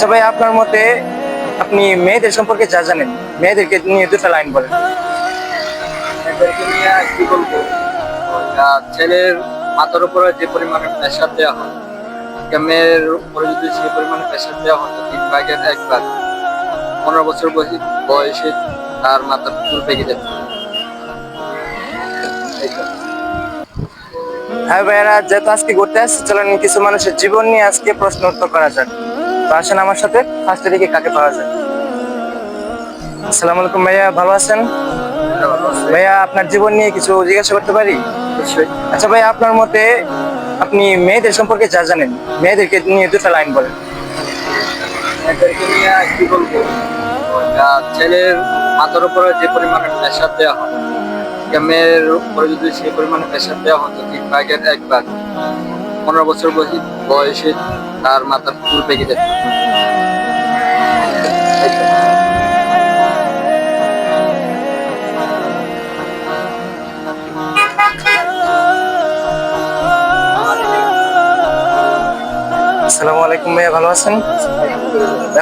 আচ্ছা ভাই আপনার মতে আপনি মেয়েদের সম্পর্কে যা জানেন মেয়েদেরকে নিয়ে দুটো লাইন বলেন। এদেরকে নিয়ে কি বলব? ওইটা ছেলের মাথার উপরে যে পরিমাণে প্রেশার দেওয়া হয় মেয়ের উপরে যদি সেই পরিমাণে প্রেশার দেওয়া হয় তিন ভাগের এক ভাগ। পনেরো বছর বয়সে বয়সে তার মাথা চুল পেকে এইটা। হ্যাঁ ভাইয়ারা যেহেতু আজকে ঘুরতে আসছে চলেন কিছু মানুষের জীবন নিয়ে আজকে প্রশ্ন উত্তর করা যাক। তো আসেন আমার সাথে। ফার্স্টে দিকে কাকে পাওয়া যায়। আসসালামু আলাইকুম ভাইয়া ভালো আছেন। ভাইয়া আপনার জীবন নিয়ে কিছু জিজ্ঞাসা করতে পারি? আচ্ছা ভাই আপনার মতে আপনি মেয়েদের সম্পর্কে যা জানেন মেয়েদেরকে নিয়ে দুটো লাইন বলেন। এদেরকে নিয়ে কি বলব? ছেলের মাথার উপরে যে পরিমাণে প্রেশার দেওয়া হয় মেয়ের উপরে যদি সেই পরিমাণে প্রেশার দেওয়া হতো তিন ভাগের এক ভাগ। পনেরো বছর বয়সে তার মাথার চুল পেকে যেত আসসালামু আলাইকুম ভাইয়া, ভালো আছেন?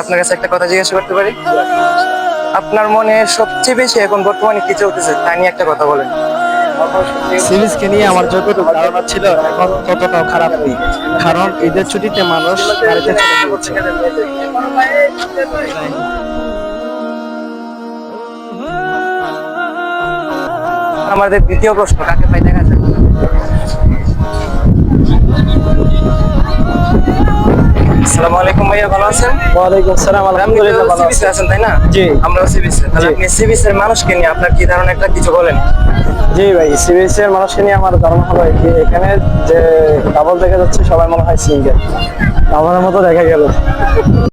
আপনার কাছে একটা কথা জিজ্ঞাসা করতে পারি? আপনার মনে সবচেয়ে বেশি এখন বর্তমানে কি চলতেছে? তা নিয়ে একটা কথা বলেন। সিরিজকে নিয়ে আমার যতটুকু ধারণা ছিল, এখন ততটাও খারাপ নেই। কারণ ঈদের ছুটিতে মানুষ বাড়িতে চলে আমাদের দ্বিতীয় প্রশ্ন, কাকে পাই দেখা আসসালামু আলাইকুম ভাইয়া ভালো আছেন? ওয়ালাইকুম আসসালাম আপনি আলহামদুলিল্লাহ ভালো সিবিসে আছেন তাই না? জি। আমরা সিবিসে তাহলে সিবিসের মানুষকে নিয়ে আপনার কি ধারণা একটা কিছু বলেন। জি ভাই এর মানুষকে নিয়ে আমার ধারণা হলো কি এখানে যে ডাবল দেখা যাচ্ছে সবাই মনে হয় সিঙ্গেল আমার মতো দেখা গেল।